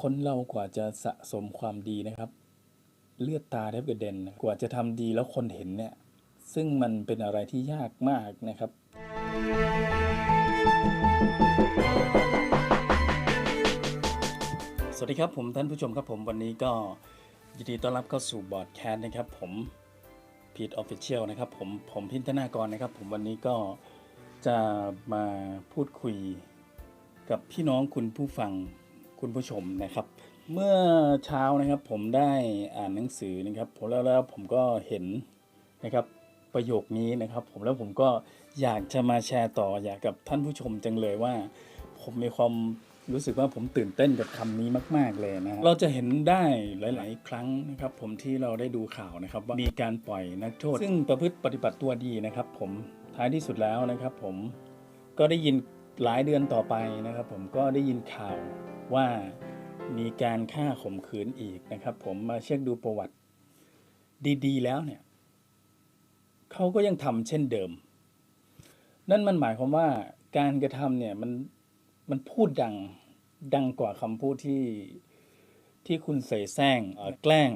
คนเรากว่าจะสะสมความดีนะครับ เลือดตาแทบกระเด็นกว่าจะทำดีแล้วคนเห็นเนี่ย ซึ่งมันเป็นอะไรที่ยากมากนะครับ สวัสดีครับผมท่านผู้ชมครับผมวันนี้ก็ยินดีต้อนรับเข้าสู่บอร์ดแคสนะครับผมพีทออฟฟิเชียลนะครับผมผมพินธนากรนะครับ ผมวันนี้ก็จะมาพูดคุยกับพี่น้องคุณผู้ฟัง คุณผู้ชมนะครับ เมื่อเช้านะครับผมได้อ่านหนังสือนะครับผมแล้วแล้วผมก็เห็นนะครับประโยคนี้นะครับ ผมแล้วผมก็อยากจะมาแชร์ต่ออยากกับท่านผู้ชมจังเลยว่า ผมมีความรู้สึกว่าผมตื่นเต้นกับคำนี้มาก ๆเลยนะฮะเราจะเห็นได้หลาย ๆ ครั้งนะครับ ผมที่เราได้ดูข่าวนะครับ ว่ามีการปล่อยนักโทษ ซึ่งประพฤติปฏิบัติตัวดีนะครับ ผมท้ายที่สุดแล้วนะครับ ผมก็ได้ยินหลายเดือนต่อไปนะครับ ผมก็ได้ยินข่าว ว่ามีการฆ่าข่มขืนอีกนะครับ ผมมาเช็คดูประวัติดีๆ แล้วเนี่ยเขาก็ยังทำเช่นเดิม นั่นมันหมายความว่าการกระทำเนี่ยมันมันพูดดังดังกว่าคำพูดที่ที่คุณเสแสร้งแกล้ง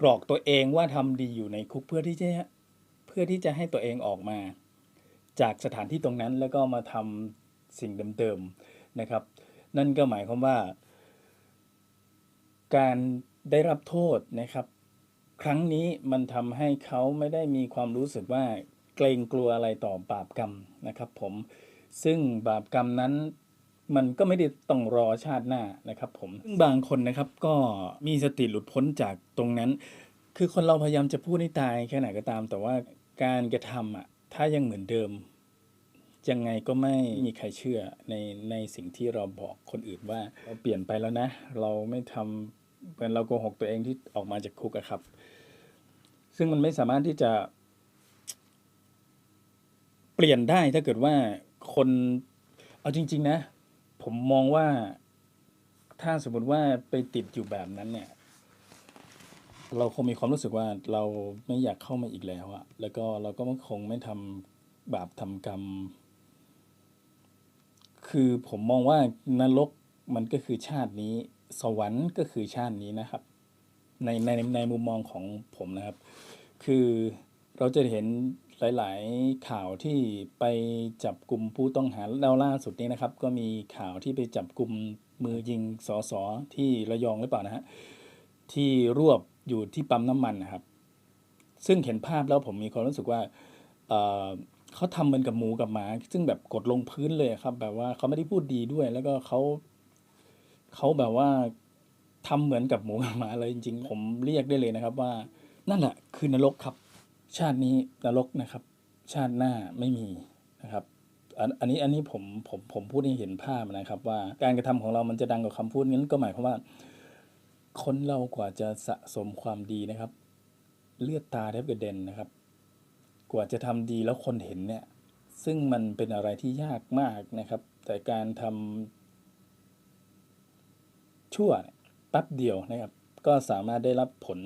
กรอกตัวเองว่าทำดีอยู่ในคุกเพื่อที่จะเพื่อที่จะให้ตัวเองออกมา จากสถานที่ตรงนั้นแล้วก็มาทำสิ่งเดิมๆนะครับ นั่นก็หมายความว่า การได้รับโทษนะครับ ครั้งนี้มันทำให้เขาไม่ได้มีความรู้สึกว่าเกรงกลัวอะไรต่อบาปกรรมนะครับ ผมซึ่งบาปกรรมนั้นมันก็ไม่ได้ต้องรอชาติหน้านะครับ ผมซึ่งบางคนนะครับก็มีสติหลุดพ้นจากตรงนั้น คือคนเราพยายามจะพูดให้ตายแค่ไหนก็ตาม แต่ว่าการกระทำอะถ้ายังเหมือนเดิม ยังไงก็ไม่มีใครเชื่อในในสิ่งที่เราบอกคนอื่นว่าเราเปลี่ยนไปแล้วนะ เราไม่ทำเป็นเราโกหกตัวเองที่ออกมาจากคุกอะครับ ซึ่งมันไม่สามารถที่จะ เปลี่ยนได้ถ้าเกิดว่าคนเอาจริง ๆ นะ ผมมองว่าถ้าสมมติว่าไปติดอยู่แบบนั้นเนี่ย เราคงมีความรู้สึกว่าเราไม่อยากเข้ามาอีกแล้วอะแล้วก็เราก็คงไม่ทำบาปทำกรรม คือผมมองว่านรกมันก็คือชาตินี้ สวรรค์ก็คือชาตินี้นะครับ ในในในมุมมองของผมนะครับ คือเราจะเห็นหลาย ๆ ข่าวที่ไปจับกลุ่มผู้ต้องหาแล้วล่าสุดนี้นะครับ ก็มีข่าวที่ไปจับกลุ่มมือยิงสอสอที่ระยองหรือเปล่านะฮะที่รวบอยู่ที่ปั๊มน้ำมันนะครับ ซึ่งเห็นภาพแล้วผมมีความรู้สึกว่า เขาทำเหมือนกับหมูกับหมา ซึ่งแบบกดลงพื้นเลยครับ แบบว่าเขาไม่ได้พูดดีด้วย แล้วก็เขาเขาแบบว่าทำเหมือนกับหมูกับหมาเลยจริง ๆ ผมเรียกได้เลยนะครับ ว่า นั่นแหละคือนรกครับ ชาตินี้นรกนะครับ ชาติหน้าไม่มีนะครับอันอันนี้อันนี้ผมผมผมพูดให้เห็นภาพนะครับ ว่าการกระทำของเรามันจะดังกว่าคำพูดงั้นก็หมายความว่าคนเรากว่าจะสะสมความดีนะครับ เลือดตาแทบกระเด็นนะครับ กว่าจะทำดีแล้วคนเห็นเนี่ยซึ่งมันเป็นอะไรที่ยากมากนะครับ แต่การทำชั่วแป๊บเดียวนะครับ ก็สามารถได้รับผล